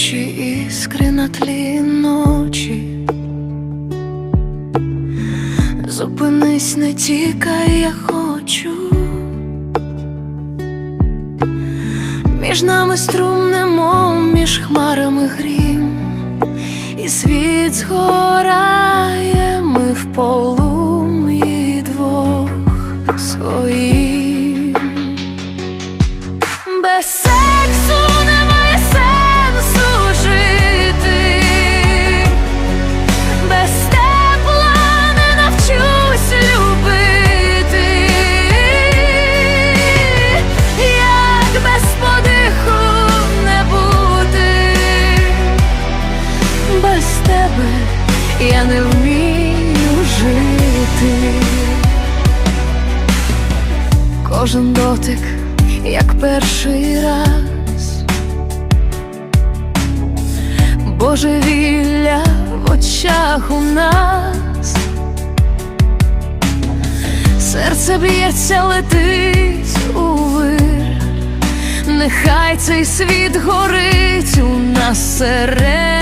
іскри на тлі ночі. Зупинись, не тікай, я хочу. Між нами струм, немов між хмарами грім, і світ згорає, ми в полум'ї двох своїм. Без я не вмію жити. Кожен дотик, як перший раз, Божевілля в очах у нас, серце б'ється, летить у вир, нехай цей світ горить у нас всередині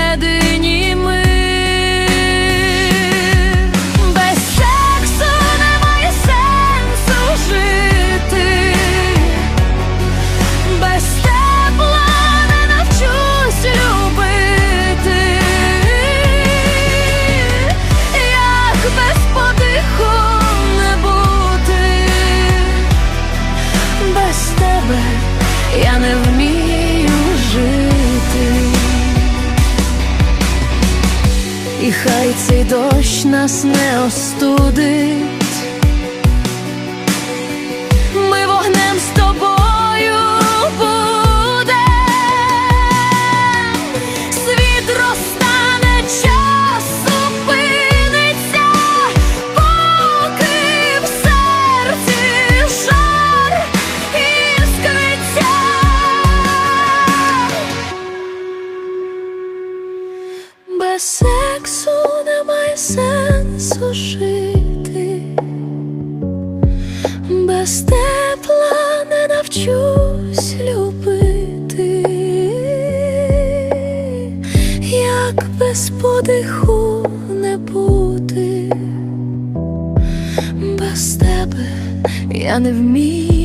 нас не остудить. Сенсу жити, без тепла не навчусь любити, як без подиху не бути, без тебе я не вмію.